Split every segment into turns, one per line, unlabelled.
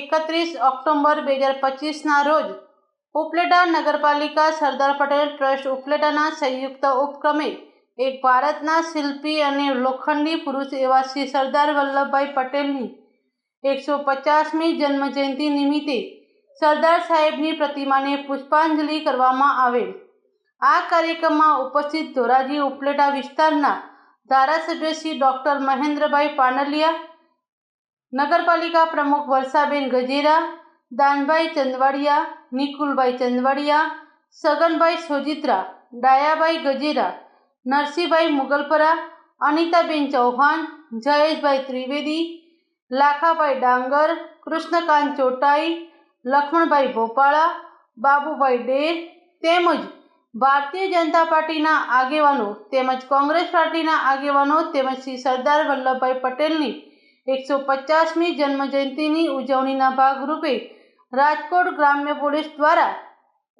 એકત્રીસ ઓક્ટોબર બે હજાર પચીસના રોજ ઉપલેટા નગરપાલિકા સરદાર પટેલ ટ્રસ્ટ ઉપલેટાના સંયુક્ત ઉપક્રમે એક ભારતના શિલ્પી અને લોખંડી પુરુષ એવા શ્રી સરદાર વલ્લભભાઈ પટેલની એકસો પચાસમી જન્મજયંતિ નિમિત્તે સરદાર સાહેબની પ્રતિમાને પુષ્પાંજલિ કરવામાં આવેલ આ કાર્યક્રમમાં ઉપસ્થિત ધોરાજી ઉપલેટા વિસ્તારના ધારાસભ્ય શ્રી ડૉક્ટર મહેન્દ્રભાઈ પાનલિયા નગરપાલિકા પ્રમુખ વર્ષાબેન ગજેરા, દાનભાઈ ચંદવાડિયા, નિકુલભાઈ ચંદવાડિયા, સગનભાઈ સોજિત્રા, ડાયાભાઈ ગજેરા, નરસિંહભાઈ મુગલપરા, અનિતાબેન ચૌહાણ, જયેશભાઈ ત્રિવેદી, લાખાભાઈ ડાંગર, કૃષ્ણકાંત ચોટાઈ લક્ષ્મણભાઈ ભોપાળા, બાબુભાઈ ડેર તેમજ ભારતીય જનતા પાર્ટીના આગેવાનો તેમજ કોંગ્રેસ પાર્ટીના આગેવાનો તેમજ શ્રી સરદાર વલ્લભભાઈ પટેલની એકસો પચાસમી જન્મજયંતિની ઉજવણીના ભાગરૂપે રાજકોટ ગ્રામ્ય પોલીસ દ્વારા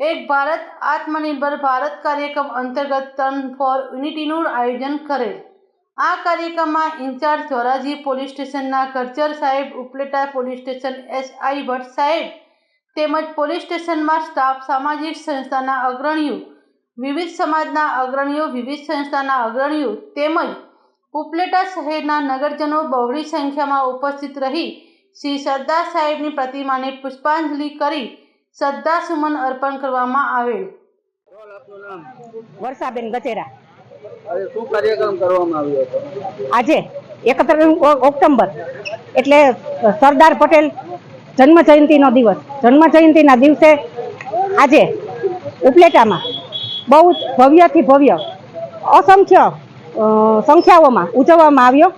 એક ભારત આત્મનિર્ભર ભારત કાર્યક્રમ અંતર્ગત ટર્ન ફોર યુનિટીનું આયોજન કરેલ. આ કાર્યક્રમમાં ઇન્ચાર્જ ધોરાજી પોલીસ સ્ટેશનના કરચર સાહેબ, Upleta police station SI Bhatt સાહેબ તેમજ પોલીસ સ્ટેશનમાં સ્ટાફ સામાજિક સંસ્થાના અગ્રણીઓ, વિવિધ સમાજના અગ્રણીઓ, વિવિધ સંસ્થાના અગ્રણીઓ તેમજ ઉપલેટા શહેરના નગરજનો બહોળી સંખ્યામાં ઉપસ્થિત રહી શ્રી સરદાર સાહેબની પ્રતિમાને પુષ્પાંજલિ કરી શ્રદ્ધાસુમન અર્પણ કરવામાં આવેલ.
વર્ષાબેન ગચેરા
આજે શું કાર્યક્રમ કરવામાં આવ્યો હતો?
આજે એકત્રીસ ઓક્ટોબર એટલે સરદાર પટેલ જન્મ જયંતિનો દિવસ. જન્મ જયંતિના દિવસે આજે ઉપલેટામાં બહુ જ ભવ્યથી ભવ્ય અસંખ્ય સંખ્યાઓમાં ઉજવવામાં આવ્યો.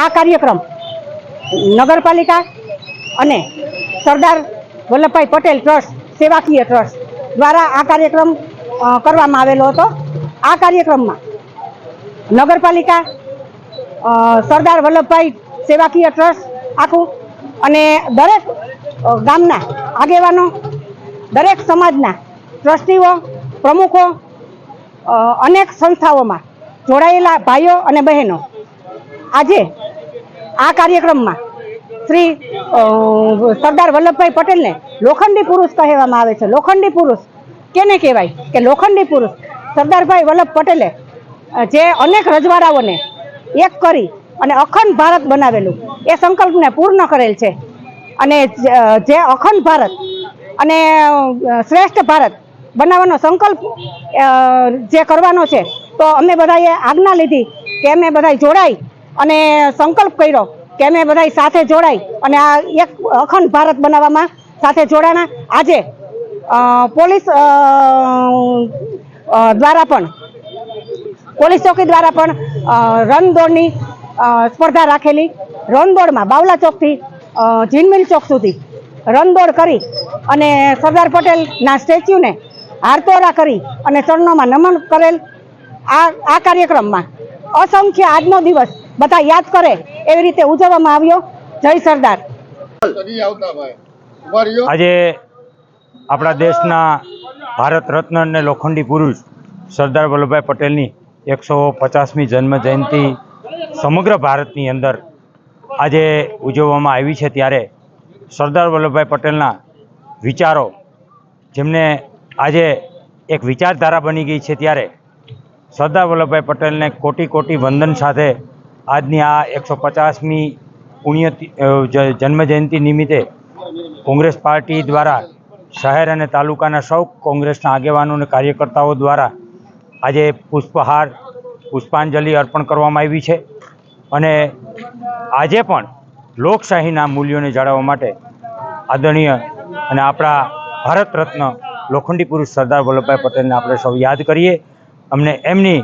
આ કાર્યક્રમ નગરપાલિકા અને સરદાર વલ્લભભાઈ પટેલ ટ્રસ્ટ, સેવાકીય ટ્રસ્ટ દ્વારા આ કાર્યક્રમ કરવામાં આવેલો હતો. આ કાર્યક્રમમાં નગરપાલિકા સરદાર વલ્લભભાઈ સેવાકીય ટ્રસ્ટ આખું અને દરેક ગામના આગેવાનો, દરેક સમાજના ટ્રસ્ટીઓ, પ્રમુખો અનેક સંસ્થાઓમાં જોડાયેલા ભાઈઓ અને બહેનો, આજે આ કાર્યક્રમમાં શ્રી સરદાર વલ્લભભાઈ પટેલને લોખંડી પુરુષ કહેવામાં આવે છે. લોખંડી પુરુષ કેને કહેવાય? કે લોખંડી પુરુષ સરદારભાઈ વલ્લભ પટેલે જે અનેક રજવાડાઓને એક કરી અને અખંડ ભારત બનાવેલું, એ સંકલ્પને પૂર્ણ કરેલ છે. અને જે અખંડ ભારત અને શ્રેષ્ઠ ભારત બનાવવાનો સંકલ્પ જે કરવાનો છે તો અમે બધાએ આજ્ઞા લીધી કે અમે બધા જોડાઈ અને સંકલ્પ કર્યો કે અમે બધા સાથે જોડાઈ અને આ એક અખંડ ભારત બનાવવામાં સાથે જોડાણા. આજે પોલીસ દ્વારા પણ પોલીસ ચોકી દ્વારા પણ રણદોડની સ્પર્ધા રાખેલી. રન દોડમાં બાવલા ચોકથી અ, જીનમિલ ચોક સુધી રન દોડ કરી અને સરદાર પટેલના સ્ટેચ્યુને હારતોરા કરી અને ચરણોમાં નમન કરેલ આ આ કાર્યક્રમમાં અસંખ્ય આજનો દિવસ બધા યાદ કરે એવી રીતે ઉજવવામાં આવ્યો. જય સરદાર.
આજે આપણા દેશના ભારત રત્ન અને લોખંડી પુરુષ સરદાર વલ્લભભાઈ પટેલની એકસો પચાસમી જન્મ જયંતિ સમગ્ર ભારતની અંદર આજે ઉજવવામાં આવી છે ત્યારે સરદાર વલ્લભભાઈ પટેલના વિચારો જેમને આજે એક વિચારધારા બની ગઈ છે ત્યારે સરદાર વલ્લભભાઈ પટેલને કોટી કોટી વંદન સાથે આજની આ એકસો પચાસમી પુણ્ય જન્મજયંતિ નિમિત્તે કોંગ્રેસ પાર્ટી દ્વારા શહેર અને તાલુકાના સૌ કોંગ્રેસના આગેવાનો અને કાર્યકર્તાઓ દ્વારા આજે પુષ્પહાર, પુષ્પાંજલિ અર્પણ કરવામાં આવી છે. અને આજે પણ લોકશાહીના મૂલ્યોને જાળવવા માટે આદરણીય અને આપણા ભારત રત્ન લોખંડી પુરુષ સરદાર વલ્લભભાઈ પટેલને આપણે સૌ યાદ કરીએ. અમને એમની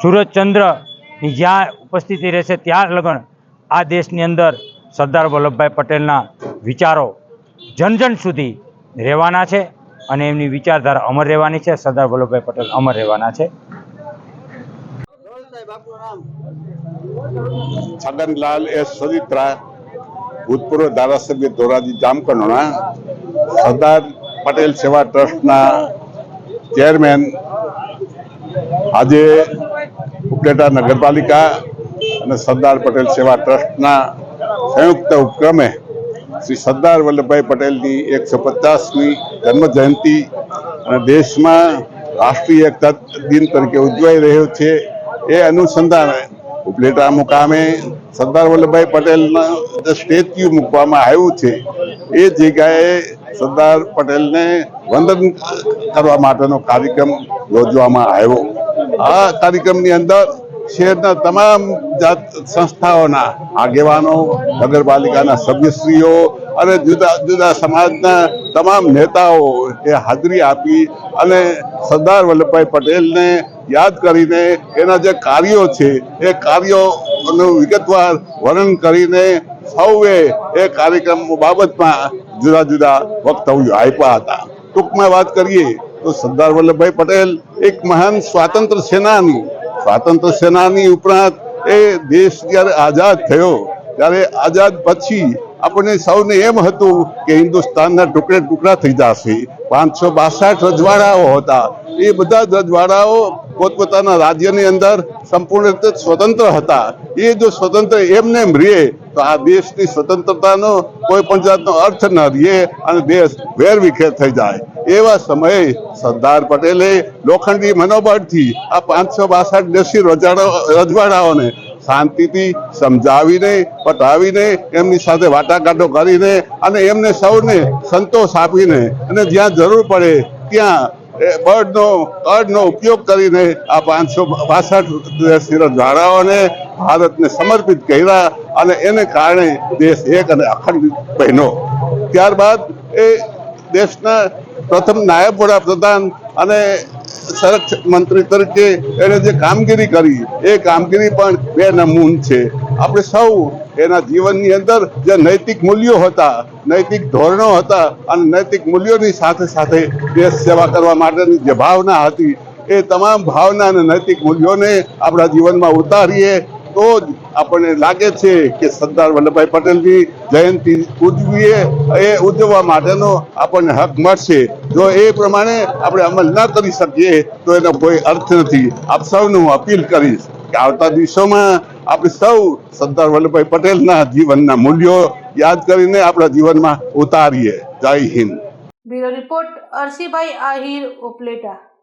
સુરજચંદ્રની જ્યાં ઉપસ્થિતિ રહેશે ત્યાં લગન આ દેશની અંદર સરદાર વલ્લભભાઈ પટેલના વિચારો જન જન સુધી રહેવાના છે અને એમની વિચારધારા અમર રહેવાની છે. સરદાર વલ્લભભાઈ પટેલ અમર રહેવાના છે.
છગનલાલ એસ સદિત્રા ભૂતપૂર્વ ધારાસભ્ય ધોરાજી જામકંડોણા, સરદાર પટેલ સેવા ટ્રસ્ટના ચેરમેન આજે ઉપલેટા નગરપાલિકા અને સરદાર પટેલ સેવા ટ્રસ્ટના સંયુક્ત ઉપક્રમે શ્રી સરદાર વલ્લભભાઈ પટેલની એકસો પચાસમી જન્મ જયંતિ અને દેશમાં રાષ્ટ્રીય એકતા દિન તરીકે ઉજવાઈ રહ્યો છે. એ અનુસંધાને ઉપલેટા મુકામે સરદાર વલ્લભભાઈ પટેલના જે સ્ટેચ્યુ મૂકવામાં આવ્યું છે, એ જગ્યાએ સરદાર પટેલને વંદન કરવા માટેનો કાર્યક્રમ યોજવામાં આવ્યો. આ કાર્યક્રમની અંદર શહેરના તમામ જાત સંસ્થાઓના આગેવાનો, નગરપાલિકાના સભ્યશ્રીઓ અને જુદા જુદા સમાજના તમામ નેતાઓ એ હાજરી આપી અને સરદાર વલ્લભભાઈ પટેલને યાદ કરીને એના જે કાર્યો છે, એ કાર્યોનું વિગતવાર વર્ણન કરીને સૌએ એ કાર્યક્રમ બાબતમાં જુદા જુદા વક્તવ્યો આપ્યા હતા. ટૂંકમાં વાત કરીએ તો સરદાર વલ્લભભાઈ પટેલ એક મહાન સ્વાતંત્ર્ય સેનાની સ્વાતંત્ર્ય સેનાની ઉપરાંત એ દેશ જ્યારે આઝાદ થયો, ત્યારે આઝાદ પછી આપણને સૌને એમ હતું કે હિન્દુસ્તાનના ટુકડે ટુકડા થઈ જશે. પાંચસો બાસઠ રજવાડાઓ હતા. એ બધા રજવાડાઓ પોતપોતાના રાજ્યની અંદર સંપૂર્ણ રીતે સ્વતંત્ર હતા. એ જો સ્વતંત્ર એમને એમ રહે તો આ દેશની સ્વતંત્રતાનો કોઈ પણ જાતનો અર્થ ન રહે અને દેશ વેરવિખેર થઈ જાય. એવા સમયે સરદાર પટેલે લોખંડી મનોબળથી આ પાંચસો બાસઠ દેશી રજવાડાઓને શાંતિથી સમજાવીને, પટાવીને, એમની સાથે વાટાઘાટો કરીને અને એમને સૌને સંતોષ આપીને અને જ્યાં જરૂર પડે ત્યાં બર્ડનો કળનો ઉપયોગ કરીને આ પાંચસો બાસઠ દેશી રજવાડાઓને ભારતને સમર્પિત કર્યા અને એને કારણે દેશ એક અને અખંડિત બન્યો. ત્યારબાદ એ દેશના પ્રથમ નાયબ વડાપ્રધાન અને સંરક્ષણ મંત્રી તરીકે એણે જે કામગીરી કરી, એ કામગીરી પણ બે નમૂન છે. આપણે સૌ એના જીવનની અંદર જે નૈતિક મૂલ્યો હતા, નૈતિક ધોરણો હતા અને નૈતિક મૂલ્યોની સાથે સાથે દેશ સેવા કરવા માટેની જે ભાવના હતી, એ તમામ ભાવના અને નૈતિક મૂલ્યોને આપણા જીવનમાં ઉતારીએ, તો જ આપણને લાગે છે કે સરદાર વલ્લભભાઈ પટેલની જયંતિ ઉજવીએ, એ ઉજવવા માટેનો આપણને હક મળશે. જો એ પ્રમાણે આપણે અમલ ના કરી શકીએ, તો એનો કોઈ અર્થ નથી. આપ સૌને હું અપીલ કરીશ કે આવતા દિવસોમાં આપણે સૌ સરદાર વલ્લભભાઈ પટેલના જીવનના મૂલ્યો યાદ કરીને આપણા જીવનમાં ઉતારીએ. જય Hind.
Bureau report Arsibhai Ahir Upleta.